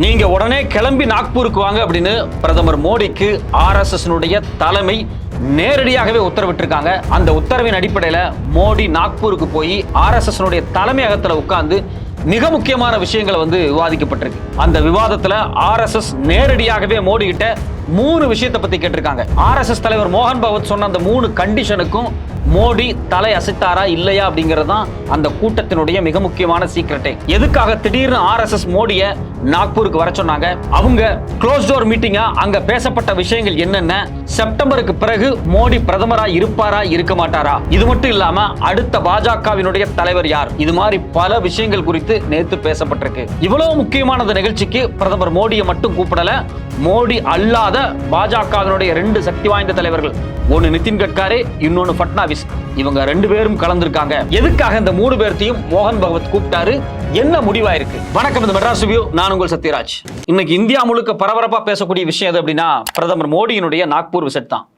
நீங்க உடனே கிளம்பி நாக்பூருக்கு வாங்க அப்படின்னு பிரதமர் மோடிக்கு ஆர்எஸ்எஸ்னுடைய தலைமை நேரடியாகவே உத்தரவிட்டிருக்காங்க. அந்த உத்தரவின் அடிப்படையில மோடி நாக்பூருக்கு போய் ஆர்எஸ்எஸ்னுடைய தலைமையகத்துல உட்கார்ந்து மிக முக்கியமான விஷயங்களை வந்து விவாதிக்கப்பட்டிருக்கு. அந்த விவாதத்துல ஆர்எஸ்எஸ் நேரடியாகவே மோடி கிட்ட மூணு விஷயத்தை பத்தி கேட்டிருக்காங்க. ஆர்எஸ்எஸ் தலைவர் மோகன் பகவத் சொன்ன அந்த மூணு கண்டிஷனுக்கும் மோடி தலை அசைத்தாரா இல்லையா அப்படிங்கிறது தான் அந்த கூட்டத்தினுடைய மிக முக்கியமான சீக்ரெட்டே எதுக்காக திடீர்னு ஆர்எஸ்எஸ் மோடியை நாக்பூருக்கு வர சொன்னாங்க? அவங்க க்ளோஸ் டோர் மீட்டிங்கா அங்க பேசப்பட்ட விஷயங்கள் என்னென்ன? செப்டம்பருக்கு பிறகு மோடி பிரதமரா இருப்பாரா இருக்க மாட்டாரா? இது மட்டும் இல்லாம அடுத்த பாஜகவினுடைய தலைவர் யார்? இது மாதிரி பல விஷயங்கள் குறித்து நேத்து பேசப்பட்டிருக்கு. இவ்வளவு முக்கியமான நிகழ்ச்சிக்கு பிரதமர் மோடியை மட்டும் கூப்பிடல. மோடி அல்லாத பாஜகவினுடைய ரெண்டு சக்தி வாய்ந்த தலைவர்கள். ஒன்னு நிதின் கட்காரி இன்னொன்னு பட்னாவிஸ் இவங்க ரெண்டு பேரும் கலந்திருக்காங்க. எதுக்காக இந்த மூணு பேர்த்தையும் மோகன் பகவத் கூப்பிட்டாரு? என்ன முடிவாயிருக்கு? வணக்கம் இந்த மெட்ராஸ் ரிவ்யூ. நான் உங்கள் சத்யராஜ். இன்னைக்கு இந்தியா முழுக்க பரபரப்பா பேசக்கூடிய விஷயம் எது அப்படின்னா பிரதமர் மோடியினுடைய நாக்பூர் விசிட் தான்.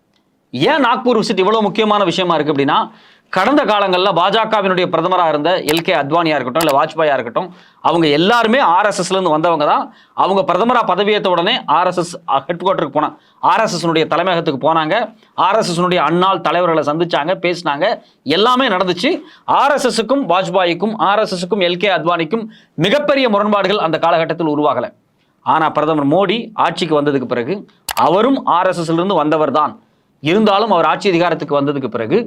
ஏன் நாக்பூர் விசிட் இவ்வளவு முக்கியமான விஷயமா இருக்கு அப்படின்னா கடந்த காலங்களில் பாஜகவினுடைய பிரதமராக இருந்த எல்கே அத்வானியாக இருக்கட்டும் இல்லை வாஜ்பாயாக இருக்கட்டும் அவங்க எல்லாருமே ஆர்எஸ்எஸ்லேருந்து வந்தவங்க தான். அவங்க பிரதமராக பதவியேற்ற உடனே ஆர்எஸ்எஸ் ஹெட் குவார்ட்டருக்கு போனாங்க ஆர்எஸ்எஸ்னுடைய தலைமையகத்துக்கு போனாங்க. ஆர்எஸ்எஸ்னுடைய ஆர்எஸ்எஸ் தலைவர்களை சந்திச்சாங்க பேசினாங்க. எல்லாமே நடந்துச்சு. ஆர்எஸ்எஸ்க்கும் வாஜ்பாய்க்கும் ஆர்எஸ்எஸ்க்கும் எல்கே அத்வானிக்கும் மிகப்பெரிய முரண்பாடுகள் அந்த காலகட்டத்தில் உருவாகலை. ஆனால் பிரதமர் மோடி ஆட்சிக்கு வந்ததுக்கு பிறகு அவரும் ஆர்எஸ்எஸ்லேருந்து வந்தவர் தான். இருந்தாலும் அவர் ஆட்சி அதிகாரத்துக்கு வந்ததுக்கு பிறகு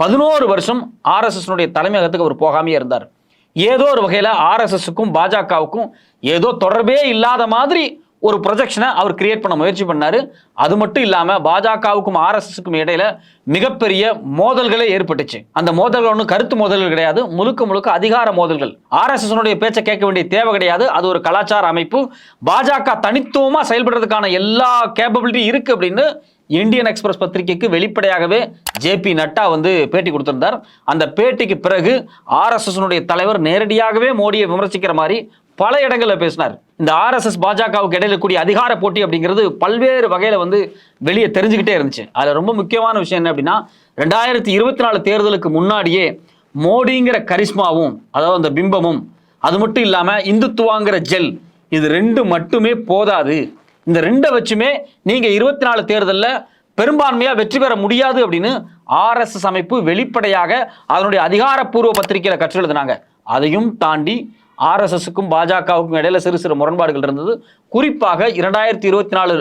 பதினோரு வருஷம் ஆர்எஸ்எஸ்னுடைய தலைமையகத்துக்கு அவர் போகாமையே இருந்தார். ஏதோ ஒரு வகையில் ஆர்எஸ்எஸ்க்கும் பாஜகவுக்கும் ஏதோ தொடர்பே இல்லாத மாதிரி ஒரு ப்ரொஜெக்ஷனை அவர் கிரியேட் பண்ண முயற்சி பண்ணார். அது மட்டும் இல்லாமல் பாஜகவுக்கும் ஆர்எஸ்எஸ்க்கும் இடையில மிகப்பெரிய மோதல்களே ஏற்பட்டுச்சு. அந்த மோதல்கள் ஒன்றும் கருத்து மோதல்கள் கிடையாது. முழுக்க முழுக்க அதிகார மோதல்கள். ஆர்எஸ்எஸ்னுடைய பேச்சை கேட்க வேண்டிய தேவை கிடையாது. அது ஒரு கலாச்சார அமைப்பு. பாஜக தனித்துவமாக செயல்படுறதுக்கான எல்லா கேப்பபிலிட்டி இருக்குது அப்படின்னு இந்தியன் எக்ஸ்பிரஸ் பத்திரிகைக்கு வெளிப்படையாகவே ஜேபி நட்டா வந்து பேட்டி கொடுத்திருந்தார். அந்த பேட்டிக்கு பிறகு ஆர்எஸ்எஸ்னுடைய தலைவர் நேரடியாகவே மோடியை விமர்சிக்கிற மாதிரி பல இடங்களில் பேசினார். இந்த ஆர்எஸ்எஸ் பாஜகவுக்கு இடையில கூடிய அதிகார போட்டி அப்படிங்கிறது பல்வேறு வகையில் வந்து வெளியே தெரிஞ்சுக்கிட்டே இருந்துச்சு. அதில் ரொம்ப முக்கியமான விஷயம் என்ன அப்படின்னா ரெண்டாயிரத்தி இருபத்தி நாலு தேர்தலுக்கு முன்னாடியே மோடிங்கிற கரிஷ்மாவும் அதாவது அந்த பிம்பமும் அது மட்டும் இல்லாமல் இந்துத்துவாங்கிற ஜெல் இது ரெண்டு மட்டுமே போதாது. இந்த ரெண்டை வச்சுமே நீங்கள் இருபத்தி நாலு தேர்தலில் பெரும்பான்மையாக வெற்றி பெற முடியாது அப்படின்னு ஆர்எஸ்எஸ் அமைப்பு வெளிப்படையாக அதனுடைய அதிகாரப்பூர்வ பத்திரிகையில் கற்று எழுதினாங்க. அதையும் தாண்டி ஆர்எஸ்எஸ்க்கும் பாஜகவுக்கும் இடையில சிறு சிறு முரண்பாடுகள் இருந்தது. குறிப்பாக இரண்டாயிரத்தி இருபத்தி நாலு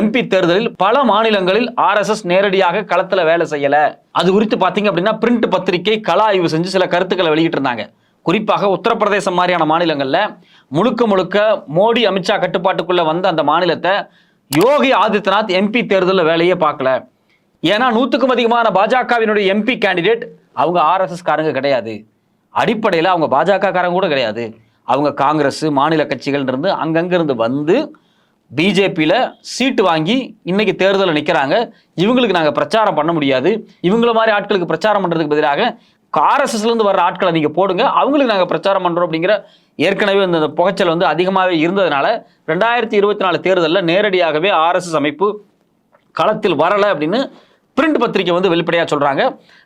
எம்பி தேர்தலில் பல மாநிலங்களில் ஆர்எஸ்எஸ் நேரடியாக களத்தில் வேலை செய்யலை. அது குறித்து பார்த்தீங்க அப்படின்னா பிரிண்ட் பத்திரிகை கள ஆய்வு செஞ்சு சில கருத்துக்களை வெளியிட்டிருந்தாங்க. குறிப்பாக உத்தரப்பிரதேசம் மாதிரியான மாநிலங்களில் முழுக்க முழுக்க மோடி அமித்ஷா கட்டுப்பாட்டுக்குள்ளே வந்த அந்த மாநிலத்தை யோகி ஆதித்யநாத் எம்பி தேர்தலில் வேலையே பார்க்கல. ஏன்னா நூற்றுக்கும் அதிகமான பாஜகவினுடைய எம்பி கேண்டிடேட் அவங்க ஆர்எஸ்எஸ் காரங்க கிடையாது. அடிப்படையில் அவங்க பாஜக காரங்க கூட கிடையாது. அவங்க காங்கிரஸ் மாநில கட்சிகள் இருந்து அங்கங்கிருந்து வந்து பிஜேபியில் சீட்டு வாங்கி இன்னைக்கு தேர்தலில் நிற்கிறாங்க இவங்களுக்கு நாங்கள் பிரச்சாரம் பண்ண முடியாது. இவங்கள மாதிரி ஆட்களுக்கு பிரச்சாரம் பண்ணுறதுக்கு பதிலாக ஆர்எஸ்எஸ்லேருந்து வர்ற ஆட்களை நீங்கள் போடுங்க. அவங்களுக்கு நாங்கள் பிரச்சாரம் பண்ணுறோம் அப்படிங்கிற ஏற்கனவே இந்த புகைச்சல் வந்து அதிகமாகவே இருந்ததுனால ரெண்டாயிரத்தி இருபத்தி நாலு தேர்தலில் நேரடியாகவே ஆர்எஸ்எஸ் அமைப்பு களத்தில் வரலை அப்படின்னு பிரிண்ட் பத்திரிகை வந்து வெளிப்படையாக சொல்கிறாங்க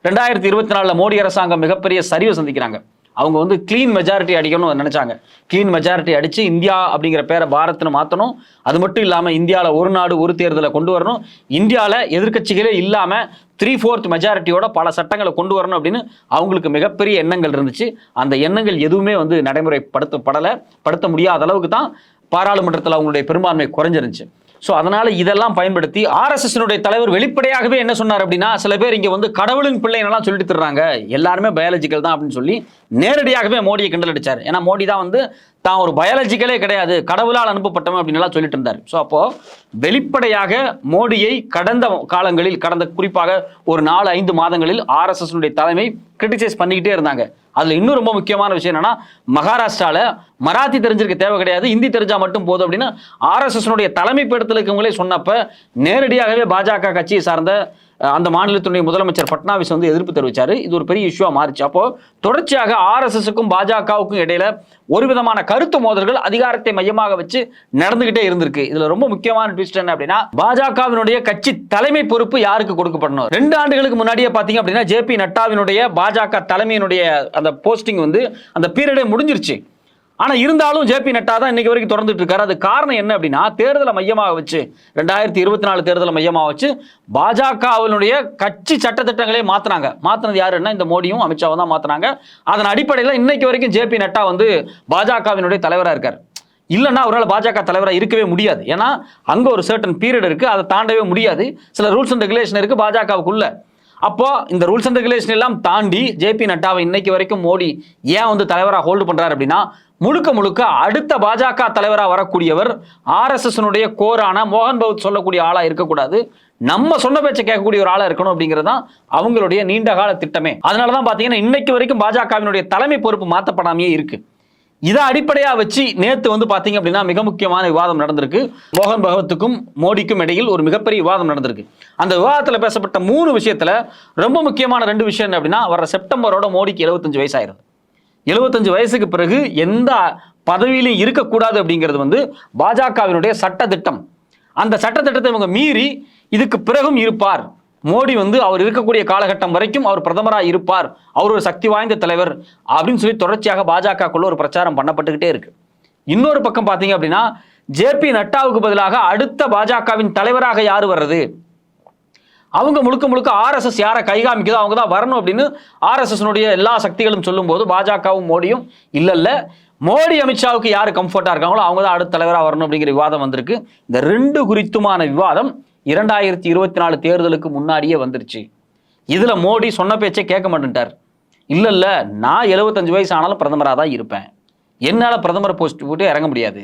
ரெண்டாயிரத்தி இருபத்தி நாலில் மோடி அரசாங்கம் மிகப்பெரிய சரிவை சந்திக்கிறாங்க. அவங்க வந்து க்ளீன் மெஜாரிட்டி அடிக்கணும்னு நினச்சாங்க. க்ளீன் மெஜாரிட்டி அடித்து இந்தியா அப்படிங்கிற பேரை பாரத்னு மாற்றணும் அது மட்டும் இல்லாமல் இந்தியாவில் ஒரு நாடு ஒரு தேர்தலை கொண்டு வரணும். இந்தியாவில் எதிர்க்கட்சிகளே இல்லாமல் த்ரீ ஃபோர்த் மெஜாரிட்டியோட பல சட்டங்களை கொண்டு வரணும் அப்படின்னு அவங்களுக்கு மிகப்பெரிய எண்ணங்கள் இருந்துச்சு. அந்த எண்ணங்கள் எதுவுமே வந்து நடைமுறைப்படுத்தப்படலை. படுத்த முடியாத அளவுக்கு தான் பாராளுமன்றத்தில் அவங்களுடைய பெரும்பான்மை குறைஞ்சிருந்துச்சு. ஸோ அதனால் இதெல்லாம் பயன்படுத்தி ஆர்எஸ்எஸ்னுடைய தலைவர் வெளிப்படையாகவே என்ன சொன்னார் அப்படின்னா சில பேர் இங்கே வந்து கடவுளின் பிள்ளைங்கெல்லாம் சொல்லிட்டு தர்றாங்க. எல்லாருமே பயாலஜிக்கல் தான் அப்படின்னு சொல்லி நேரடியாகவே மோடியை கிண்டல் அடித்தார் ஏன்னா மோடி தான் வந்து தான் ஒரு பயாலஜிக்கலே கிடையாது. கடவுளால் அனுப்பப்பட்டவன் அப்படின்லாம் சொல்லிட்டு இருந்தார். ஸோ அப்போது வெளிப்படையாக மோடியை கடந்த காலங்களில் கடந்த குறிப்பாக ஒரு நாலு ஐந்து மாதங்களில் ஆர்எஸ்எஸ்னுடைய தலைமை கிரிட்டிசைஸ் பண்ணிக்கிட்டே இருந்தாங்க. அதில் இன்னும் ரொம்ப முக்கியமான விஷயம் என்னன்னா மகாராஷ்டிராவில் மராத்தி தெரிஞ்சிருக்க தேவை கிடையாது. ஹிந்தி தெரிஞ்சால் மட்டும் போதும் அப்படின்னு ஆர்எஸ்எஸ்னுடைய தலைமை படத்தில் இருக்கவங்களே சொன்னப்ப நேரடியாகவே பாஜக கட்சியை சார்ந்த அந்த மாநிலத்தினுடைய முதலமைச்சர் பட்னாவிஸ் வந்து எதிர்ப்பு தெரிவிச்சார். இது ஒரு பெரிய இஷ்யூவா மாறிச்சு. அப்போ தொடர்ச்சியாக ஆர்எஸ்எஸ்க்கும் பாஜகவுக்கும் இடையில ஒரு விதமான கருத்து மோதல்கள் அதிகாரத்தை மையமாக வச்சு நடந்துகிட்டே இருந்திருக்கு. இதுல ரொம்ப முக்கியமான ட்விஸ்ட் என்ன அப்படின்னா பாஜகவினுடைய கட்சி தலைமை பொறுப்பு யாருக்கு கொடுக்கப்படணும்? ரெண்டு ஆண்டுகளுக்கு முன்னாடியே பாத்தீங்க அப்படின்னா ஜே பி நட்டாவினுடைய பாஜக தலைமையினுடைய அந்த போஸ்டிங் வந்து அந்த பீரியடே முடிஞ்சிருச்சு. ஆனால் இருந்தாலும் ஜேபி நட்டா தான் இன்னைக்கு வரைக்கும் தொடர்ந்துட்டு இருக்காரு. அது காரணம் என்ன அப்படின்னா தேர்தலை மையமாக வச்சு ரெண்டாயிரத்தி இருபத்தி நாலு தேர்தலை மையமாக வச்சு பாஜகவினுடைய கட்சி சட்டத்திட்டங்களே மாற்றினாங்க மாற்றினது யாருன்னா இந்த மோடியும் அமித்ஷாவும் தான் மாற்றினாங்க அதன் அடிப்படையில் இன்னைக்கு வரைக்கும் ஜேபி நட்டா வந்து பாஜகவினுடைய தலைவராக இருக்கார். இல்லைன்னா அவரால் பாஜக தலைவராக இருக்கவே முடியாது. ஏன்னா அங்கே ஒரு சர்டன் பீரியட் இருக்குது அதை தாண்டவே முடியாது. சில ரூல்ஸ் அண்ட் ரெகுலேஷன் இருக்குது பாஜகவுக்குள்ளே. அப்போ இந்த ரூல்ஸ் அண்ட் ரெகுலேஷன் எல்லாம் தாண்டி ஜேபி நட்டாவை இன்னைக்கு வரைக்கும் மோடி ஏன் வந்து தலைவராக ஹோல்டு பண்றாரு அப்படின்னா முழுக்க முழுக்க அடுத்த பாஜக தலைவராக வரக்கூடியவர் ஆர்எஸ்எஸ்னுடைய கோரான மோகன் பகவத் சொல்லக்கூடிய ஆளாக இருக்கக்கூடாது. நம்ம சொன்ன பேச்சை கேட்கக்கூடிய ஒரு ஆளாக இருக்கணும் அப்படிங்கிறது தான் அவங்களுடைய நீண்ட கால திட்டமே. அதனால தான் பார்த்தீங்கன்னா இன்னைக்கு வரைக்கும் பாஜகவினுடைய தலைமை பொறுப்பு மாற்றப்படாமையே இருக்கு. இதை அடிப்படையாக வச்சு நேத்து வந்து பார்த்தீங்க அப்படின்னா மிக முக்கியமான விவாதம் நடந்திருக்கு. மோகன் பகவத்துக்கும் மோடிக்கும் இடையில் ஒரு மிகப்பெரிய விவாதம் நடந்திருக்கு. அந்த விவாதத்தில் பேசப்பட்ட மூணு விஷயத்துல ரொம்ப முக்கியமான ரெண்டு விஷயம் என்ன அப்படின்னா வர செப்டம்பரோட மோடிக்கு 75 வயசாயிருது 75 வயசுக்கு பிறகு எந்த பதவியிலையும் இருக்கக்கூடாது அப்படிங்கிறது வந்து பாஜகவினுடைய சட்ட திட்டம் அந்த சட்ட திட்டத்தை இவங்க மீறி இதுக்கு பிறகும் இருப்பார். மோடி வந்து அவர் இருக்கக்கூடிய காலகட்டம் வரைக்கும் அவர் பிரதமராக இருப்பார். அவர் ஒரு சக்தி வாய்ந்த தலைவர் அப்படின்னு சொல்லி தொடர்ச்சியாக பாஜகக்குள்ள ஒரு பிரச்சாரம் பண்ணப்பட்டுக்கிட்டே இருக்கு. இன்னொரு பக்கம் பார்த்தீங்க அப்படின்னா ஜேபி நட்டாவுக்கு பதிலாக அடுத்த பாஜகவின் தலைவராக யார் வர்றது? அவங்க முழுக்க முழுக்க ஆர்எஸ்எஸ் யாரை கைகாமிக்குதோ அவங்க தான் வரணும் அப்படின்னு ஆர்எஸ்எஸ்னுடைய எல்லா சக்திகளும் சொல்லும்போது பாஜகவும் மோடியும் இல்ல இல்ல மோடி அமித்ஷாவுக்கு யார் கம்ஃபர்ட்டாக இருக்காங்களோ அவங்க தான் அடுத்த தலைவராக வரணும் அப்படிங்கிற விவாதம் வந்திருக்கு. இந்த ரெண்டு குறித்துமான விவாதம் இரண்டாயிரத்தி இருபத்தி நாலு தேர்தலுக்கு முன்னாடியே வந்துருச்சு. இதில் மோடி சொன்ன பேச்சே கேட்க மாட்டேன்ட்டார். இல்லை இல்லை நான் 75 வயசு ஆனாலும் பிரதமராக தான் இருப்பேன். என்னால் பிரதமர் போஸ்ட் போட்டு இறங்க முடியாது.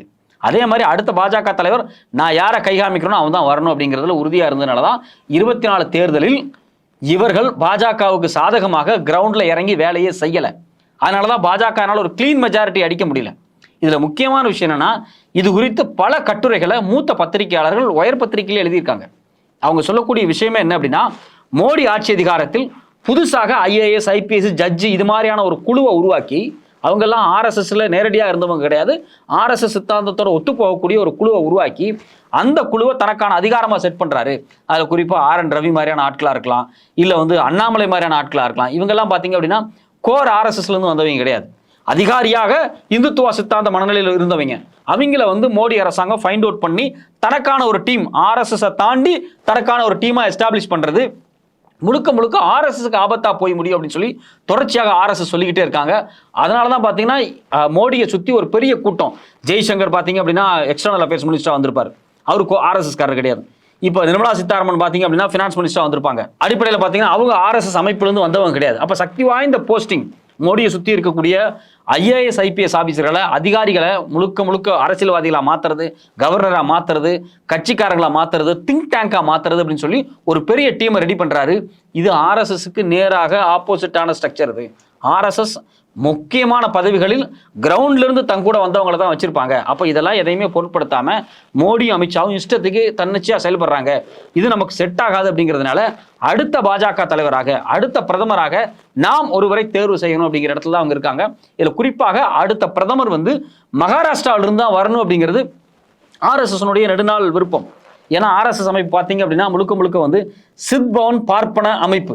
அதே மாதிரி அடுத்த பாஜக தலைவர் நான் யாரை கைகாமிக்கிறனோ அவன் தான் வரணும் அப்படிங்கிறதுல உறுதியாக இருந்ததுனால தான் இருபத்தி நாலு தேர்தலில் இவர்கள் பாஜகவுக்கு சாதகமாக கிரவுண்டில் இறங்கி வேலையே செய்யலை. அதனால தான் பாஜகனால ஒரு க்ளீன் மெஜாரிட்டி அடிக்க முடியல. இதில் முக்கியமான விஷயம் என்னென்னா இது குறித்து பல கட்டுரைகளை மூத்த பத்திரிகையாளர்கள் உயர் பத்திரிகையில் எழுதியிருக்காங்க. அவங்க சொல்லக்கூடிய விஷயமே என்ன அப்படின்னா மோடி ஆட்சி அதிகாரத்தில் புதுசாக ஐஏஎஸ் ஐபிஎஸ் ஜட்ஜி இது மாதிரியான ஒரு குழுவை உருவாக்கி அவங்கெல்லாம் ஆர்எஸ்எஸ்ல நேரடியாக இருந்தவங்க கிடையாது. ஆர்எஸ்எஸ் சித்தாந்தத்தோட ஒத்து போகக்கூடிய ஒரு குழுவை உருவாக்கி அந்த குழுவை தனக்கான அதிகாரமாக செட் பண்ணுறாரு அதில் குறிப்பாக ஆர் என் ரவி மாதிரியான ஆட்களாக இருக்கலாம். இல்லை வந்து அண்ணாமலை மாதிரியான ஆட்களாக இருக்கலாம். இவங்கெல்லாம் பார்த்தீங்க அப்படின்னா கோர் ஆர்எஸ்எஸ்லேருந்து வந்தவங்க கிடையாது. அதிகாரியாக இந்துத்துவ சித்தாந்த மனநிலையில் இருந்தவங்க. அவங்கள வந்து மோடி அரசாங்கம் ஃபைண்ட் அவுட் பண்ணி தனக்கான ஒரு டீம் ஆர்எஸ்எஸை தாண்டி தனக்கான ஒரு டீமாக எஸ்டாப்ளிஷ் பண்ணுறது முழுக்க முழுக்க ஆர்எஸ்எஸ்க்கு ஆபத்தாக போய் முடியும் அப்படின்னு சொல்லி தொடர்ச்சியாக ஆர்எஸ்எஸ் சொல்லிக்கிட்டே இருக்காங்க. அதனால தான் பார்த்தீங்கன்னா மோடியை சுற்றி ஒரு பெரிய கூட்டம். ஜெய்சங்கர் பார்த்தீங்க அப்படின்னா எக்ஸ்டர்னல் அஃபேர்ஸ் மினிஸ்டராக வந்திருப்பார். அவருக்கு ஆர்எஸ்எஸ் காரர் கிடையாது. இப்போ நிர்மலா சீதாராமன் பார்த்தீங்க அப்படின்னா ஃபினான்ஸ் மினிஸ்டராக வந்திருப்பாங்க. அடிப்படையில் பார்த்தீங்கன்னா அவங்க ஆர்எஸ்எஸ் அமைப்பிலிருந்து வந்தவங்க கிடையாது. அப்போ சக்தி வாய்ந்த போஸ்டிங் மோடியை சுற்றி இருக்கக்கூடிய ஐஏஎஸ் ஐபிஎஸ் ஆஃபீஸர்களை அதிகாரிகளை முழுக்க முழுக்க அரசியல்வாதிகளாக மாற்றுறது கவர்னராக மாற்றுறது கட்சிக்காரங்களாக மாற்றுறது திங்க் டேங்காக மாற்றுறது அப்படின்னு சொல்லி ஒரு பெரிய டீமை ரெடி பண்ணுறாரு இது ஆர்எஸ்எஸ்க்கு நேராக ஆப்போசிட்டான ஸ்ட்ரக்சர் இது. ஆர்எஸ்எஸ் முக்கியமான பதவிகளில் கிரவுண்ட்லேருந்து தங்கூட தங்க கூட வந்தவங்கள தான் வச்சுருப்பாங்க. அப்போ இதெல்லாம் எதையுமே பொருட்படுத்தாமல் மோடியும் அமித்ஷாவும் இஷ்டத்துக்கு தன்னிச்சையாக செயல்படுறாங்க. இது நமக்கு செட் ஆகாது அப்படிங்கிறதுனால அடுத்த பாஜக தலைவராக அடுத்த பிரதமராக நாம் ஒருவரை தேர்வு செய்யணும் அப்படிங்கிற இடத்துல தான் அவங்க இருக்காங்க. இதில் குறிப்பாக அடுத்த பிரதமர் வந்து மகாராஷ்டிராவிலிருந்து தான் வரணும் அப்படிங்கிறது ஆர்எஸ்எஸ்னுடைய நெடுநாள் விருப்பம். ஏன்னா ஆர்எஸ்எஸ் அமைப்பு பார்த்தீங்க அப்படின்னா முழுக்க முழுக்க வந்து சித்பவன் பார்ப்பன அமைப்பு.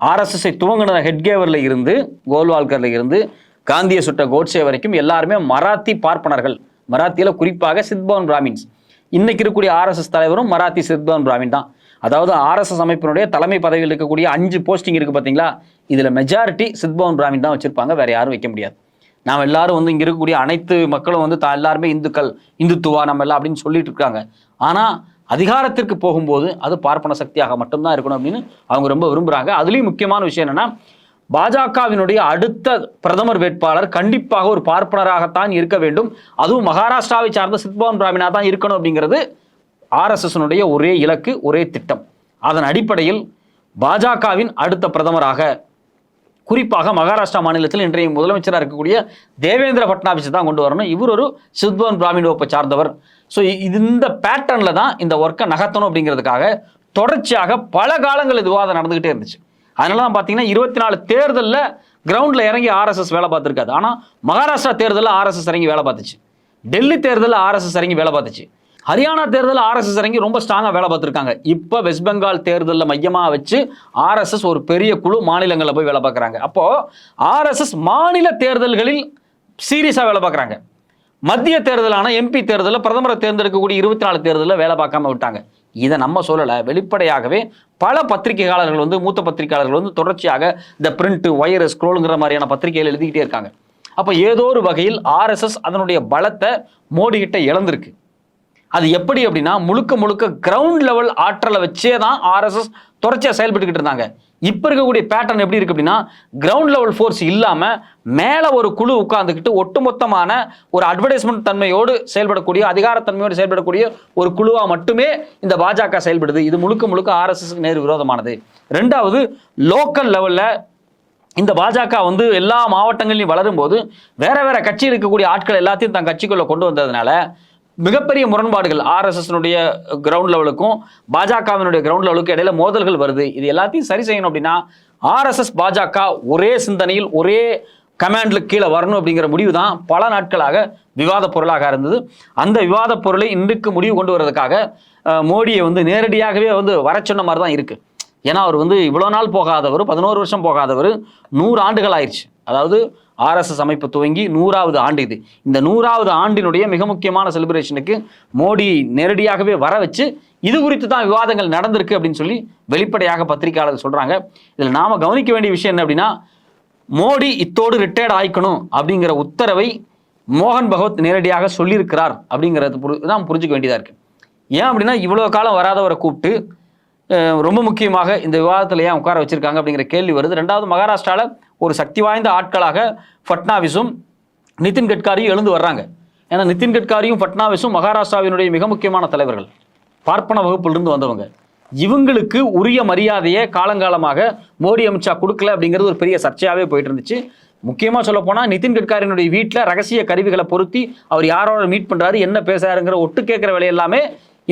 ஆர்எஸ்எஸ்ஐ துவங்கின ஹெட்கேவரில் இருந்து கோல்வால்கரில் இருந்து காந்திய சுட்ட கோட்சே வரைக்கும் எல்லாருமே மராத்தி பார்ப்பனர்கள். மராத்தியில் குறிப்பாக சித்பவன் பிராமின்ஸ் இன்னைக்கு இருக்கக்கூடிய ஆர்எஸ்எஸ் தலைவரும் மராத்தி சித்பவன் பிராமின் தான். அதாவது ஆர்எஸ்எஸ் அமைப்பினுடைய தலைமை பதவியில் இருக்கக்கூடிய அஞ்சு போஸ்டிங் இருக்குது பார்த்தீங்களா இதில் மெஜாரிட்டி சித்பவன் பிராமின் தான் வச்சுருப்பாங்க வேறு யாரும் வைக்க முடியாது. நாம் எல்லாரும் வந்து இங்கே இருக்கக்கூடிய அனைத்து மக்களும் வந்து தா எல்லாருமே இந்துக்கள் இந்துத்துவா நம்ம எல்லாம் அப்படின்னு சொல்லிட்டு இருக்காங்க. ஆனால் அதிகாரத்திற்கு போகும்போது அது பார்ப்பன சக்தியாக மட்டும்தான் இருக்கணும் அப்படின்னு அவங்க ரொம்ப விரும்புகிறாங்க அதுலேயும் முக்கியமான விஷயம் என்னென்னா பாஜகவினுடைய அடுத்த பிரதமர் வேட்பாளர் கண்டிப்பாக ஒரு பார்ப்பனராகத்தான் இருக்க வேண்டும். அதுவும் மகாராஷ்டிராவை சார்ந்த சித்பவன் பிராமினா தான் இருக்கணும் அப்படிங்கிறது ஆர்எஸ்எஸ்னுடைய ஒரே இலக்கு ஒரே திட்டம். அதன் அடிப்படையில் பாஜகவின் அடுத்த பிரதமராக குறிப்பாக மகாராஷ்டிரா மாநிலத்தில் இன்றைய முதலமைச்சராக இருக்கக்கூடிய தேவேந்திர பட்னாவிஸ் தான் கொண்டு வரணும். இவர் ஒரு சித்வன் பிராமின் வகுப்பை சார்ந்தவர். ஸோ இந்த பேட்டர்னில் தான் இந்த ஒர்க்கை நகர்த்தணும் அப்படிங்கிறதுக்காக தொடர்ச்சியாக பல காலங்கள் இது விவாதம் நடந்துக்கிட்டே இருந்துச்சு. அதனால தான் பார்த்தீங்கன்னா இருபத்தி நாலு தேர்தலில் கிரவுண்டில் இறங்கி ஆர்எஸ்எஸ் வேலை பார்த்துருக்காது ஆனால் மகாராஷ்டிரா தேர்தலில் ஆர்எஸ்எஸ் இறங்கி வேலை பார்த்துச்சு. டெல்லி தேர்தலில் ஆர்எஸ்எஸ் இறங்கி வேலை பார்த்துச்சு. ஹரியானா தேர்தலில் ஆர்எஸ்எஸ் இறங்கி ரொம்ப ஸ்ட்ராங்காக வேலை பார்த்துருக்காங்க. இப்போ வெஸ்ட் பெங்கால் தேர்தலில் மையமாக வச்சு ஆர்எஸ்எஸ் ஒரு பெரிய குழு மாநிலங்களில் போய் வேலை பார்க்குறாங்க. அப்போது ஆர்எஸ்எஸ் மாநில தேர்தல்களில் சீரியஸாக வேலை பார்க்குறாங்க. மத்திய தேர்தலான எம்பி தேர்தலில் பிரதமரை தேர்ந்தெடுக்கக்கூடிய இருபத்தி நாலு தேர்தலில் வேலை பார்க்காம விட்டாங்க. இதை நம்ம சொல்லலை. வெளிப்படையாகவே பல பத்திரிகையாளர்கள் வந்து மூத்த பத்திரிகையாளர்கள் வந்து தொடர்ச்சியாக இந்த பிரிண்ட் ஒயர் ஸ்க்ரோலுங்கிற மாதிரியான பத்திரிகைகள் எழுதிக்கிட்டே இருக்காங்க. அப்போ ஏதோ ஒரு வகையில் ஆர்எஸ்எஸ் அதனுடைய பலத்தை மோடிகிட்ட இழந்திருக்கு. அது எப்படி அப்படின்னா முழுக்க முழுக்க கிரவுண்ட் லெவல் ஆற்றலை வச்சே தான் ஆர்எஸ்எஸ் தொடர்ச்சியாக செயல்பட்டுக்கிட்டு இருந்தாங்க. இப்போ இருக்கக்கூடிய பேட்டர்ன் எப்படி இருக்கு அப்படின்னா கிரவுண்ட் லெவல் ஃபோர்ஸ் இல்லாமல் மேலே ஒரு குழு உட்கார்ந்துக்கிட்டு ஒட்டுமொத்தமான ஒரு அட்வர்டைஸ்மெண்ட் தன்மையோடு செயல்படக்கூடிய அதிகாரத்தன்மையோடு செயல்படக்கூடிய ஒரு குழுவாக மட்டுமே இந்த பாஜக செயல்படுது. இது முழுக்க முழுக்க ஆர்எஸ்எஸ் நேர் விரோதமானது. ரெண்டாவது லோக்கல் லெவலில் இந்த பாஜக வந்து எல்லா மாவட்டங்களையும் வளரும்போது வேற வேற கட்சியில் இருக்கக்கூடிய ஆட்கள் எல்லாத்தையும் தன் கட்சிக்குள்ள கொண்டு வந்ததுனால மிகப்பெரிய முரண்பாடுகள் ஆர்எஸ்எஸ்னுடைய கிரவுண்ட் லெவலுக்கும் பாஜகவினுடைய கிரவுண்ட் லெவலுக்கும் இடையில மோதல்கள் வருது. இது எல்லாத்தையும் சரி செய்யணும் அப்படின்னா ஆர்எஸ்எஸ் பாஜக ஒரே சிந்தனையில் ஒரே கமாண்டில் கீழே வரணும் அப்படிங்கிற முடிவு தான் பல நாட்களாக விவாத பொருளாக இருந்தது. அந்த விவாத பொருளை இன்றைக்கு முடிவு கொண்டு வர்றதுக்காக மோடியை வந்து நேரடியாகவே வந்து வர சொன்ன மாதிரி தான் இருக்குது ஏன்னா அவர் வந்து இவ்வளோ நாள் போகாதவர் பதினோரு வருஷம் போகாதவர் நூறு ஆண்டுகள் ஆயிடுச்சு. அதாவது ஆர்எஸ்எஸ் அமைப்பு துவங்கி நூறாவது ஆண்டு இது. இந்த நூறாவது ஆண்டினுடைய மிக முக்கியமான செலிப்ரேஷனுக்கு மோடி நேரடியாகவே வர வச்சு இது குறித்து தான் விவாதங்கள் நடந்திருக்கு அப்படின்னு சொல்லி வெளிப்படையாக பத்திரிகையாளர் சொல்கிறாங்க இதில் நாம் கவனிக்க வேண்டிய விஷயம் என்ன அப்படின்னா மோடி இத்தோடு ரிட்டையர்ட் ஆயிக்கணும் அப்படிங்கிற உத்தரவை மோகன் பகவத் நேரடியாக சொல்லியிருக்கிறார் அப்படிங்கிறது புரி தான் புரிஞ்சுக்க வேண்டியதாக இருக்குது ஏன் அப்படின்னா இவ்வளோ காலம் வராதவரை கூப்பிட்டு ரொம்ப முக்கியமாக இந்த விவாதத்தில் ஏன் உட்கார வச்சுருக்காங்க அப்படிங்கிற கேள்வி வருது. ரெண்டாவது மகாராஷ்டிராவில் ஒரு சக்தி வாய்ந்த ஆட்களாக ஃபட்னாவிஸும் நிதின் கட்காரியும் எழுந்து வர்றாங்க. ஏன்னா நிதின் கட்காரியும் ஃபட்னாவிஸும் மகாராஷ்டிராவினுடைய மிக முக்கியமான தலைவர்கள். பார்ப்பன வகுப்பிலிருந்து வந்தவங்க. இவங்களுக்கு உரிய மரியாதையை காலங்காலமாக மோடி அமித்ஷா கொடுக்கல அப்படிங்கிறது ஒரு பெரிய சர்ச்சையாகவே போயிட்டு இருந்துச்சு முக்கியமாக சொல்ல போனால் நிதின் கட்காரியினுடைய வீட்டில் ரகசிய கருவிகளை பொருத்தி அவர் யாரோட மீட் பண்ணுறாரு என்ன பேசுறாருங்கிற ஒட்டு கேட்குற வேலை எல்லாமே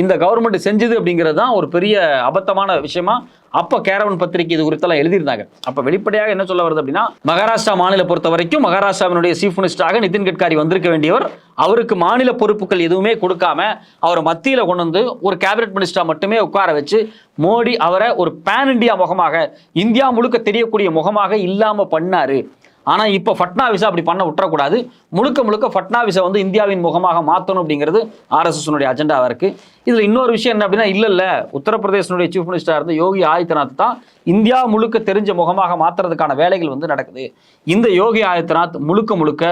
இந்த கவர்மெண்ட் செஞ்சது அப்படிங்கிறது தான் ஒரு பெரிய அபத்தமான விஷயமா அப்போ கேரவன் பத்திரிகை இது குறித்தெல்லாம் எழுதியிருந்தாங்க. அப்போ வெளிப்படையாக என்ன சொல்ல வருது அப்படின்னா மகாராஷ்டிரா மாநில பொறுத்த வரைக்கும் மகாராஷ்டிராவினுடைய சீஃப் மினிஸ்டராக நிதின் கட்காரி வந்திருக்க வேண்டியவர். அவருக்கு மாநில பொறுப்புகள் எதுவுமே கொடுக்காம அவரை மத்தியில் கொண்டு வந்து ஒரு கேபினட் மினிஸ்டராக மட்டுமே உட்கார வச்சு மோடி அவரை ஒரு பேன் இண்டியா முகமாக இந்தியா முழுக்க தெரியக்கூடிய முகமாக இல்லாமல் பண்ணாரு. ஆனால் இப்போ ஃபட்னாவிஸை அப்படி பண்ண விட்டுறக்கூடாது. முழுக்க முழுக்க ஃபட்னாவிஸை வந்து இந்தியாவின் முகமாக மாற்றணும் அப்படிங்கிறது ஆர்எஸ்எஸ்னுடைய அஜெண்டாவாக இருக்குது இதில் இன்னொரு விஷயம் என்ன அப்படின்னா இல்லை இல்லை. உத்தரப்பிரதேசனுடைய சீஃப் மினிஸ்டராக இருந்த யோகி ஆதித்யநாத் தான் இந்தியா முழுக்க தெரிஞ்ச முகமாக மாற்றுறதுக்கான வேலைகள் வந்து நடக்குது. இந்த யோகி ஆதித்யநாத் முழுக்க முழுக்க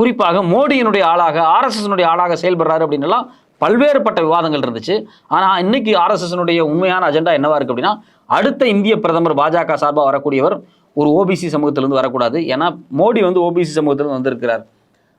குறிப்பாக மோடியினுடைய ஆளாக ஆர்எஸ்எஸ்னுடைய ஆளாக செயல்படுறாரு அப்படின்னு எல்லாம் பல்வேறுபட்ட விவாதங்கள் இருந்துச்சு. ஆனால் இன்னைக்கு ஆர்எஸ்எஸ்னுடைய உண்மையான அஜெண்டா என்னவா இருக்கு அப்படின்னா அடுத்த இந்திய பிரதமர் பாஜக சார்பாக வரக்கூடியவர் ஒரு ஓபிசி சமூகத்திலிருந்து வரக்கூடாது. ஏன்னா மோடி வந்து ஓபிசி சமூகத்திலேருந்து வந்திருக்கிறார்.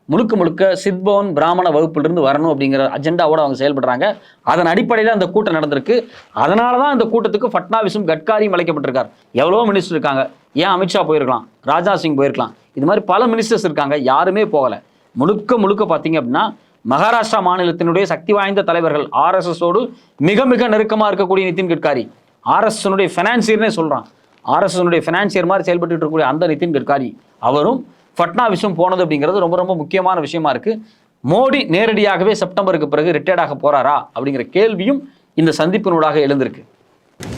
முழுக்க முழுக்க சித்பவன் பிராமண வகுப்பிலிருந்து வரணும் அப்படிங்கிற அஜெண்டாவோடு அவங்க செயல்படுறாங்க. அதன் அடிப்படையில் அந்த கூட்டம் நடந்திருக்கு. அதனால தான் அந்த கூட்டத்துக்கு ஃபட்னாவிஸும் கட்காரியும் அழைக்கப்பட்டிருக்கார். எவ்வளோ மினிஸ்டர் இருக்காங்க. ஏன் அமித்ஷா போயிருக்கலாம்? ராஜ்நாத் சிங் போயிருக்கலாம். இது மாதிரி பல மினிஸ்டர்ஸ் இருக்காங்க. யாருமே போகலை. முழுக்க முழுக்க பார்த்தீங்க அப்படின்னா மகாராஷ்டிரா மாநிலத்தினுடைய சக்தி வாய்ந்த தலைவர்கள் ஆர்எஸ்எஸோடு மிக மிக நெருக்கமாக இருக்கக்கூடிய நிதின் கட்காரி. ஆர்எஸ்எஸ்னுடைய ஃபினான்சியர்னே சொல்கிறான் ஆர்எஸ்எஸ்னுடைய ஃபினான்சியர் மாதிரி செயல்பட்டு இருக்கக்கூடிய அந்த நிதின் கட்காரி அவரும் ஃபட்னாவிஸும் போனது அப்படிங்கிறது ரொம்ப ரொம்ப முக்கியமான விஷயமா இருக்கு. மோடி நேரடியாகவே செப்டம்பருக்கு பிறகு ரிட்டையர்டாக போகிறாரா அப்படிங்கிற கேள்வியும் இந்த சந்திப்பினூடாக எழுந்திருக்கு.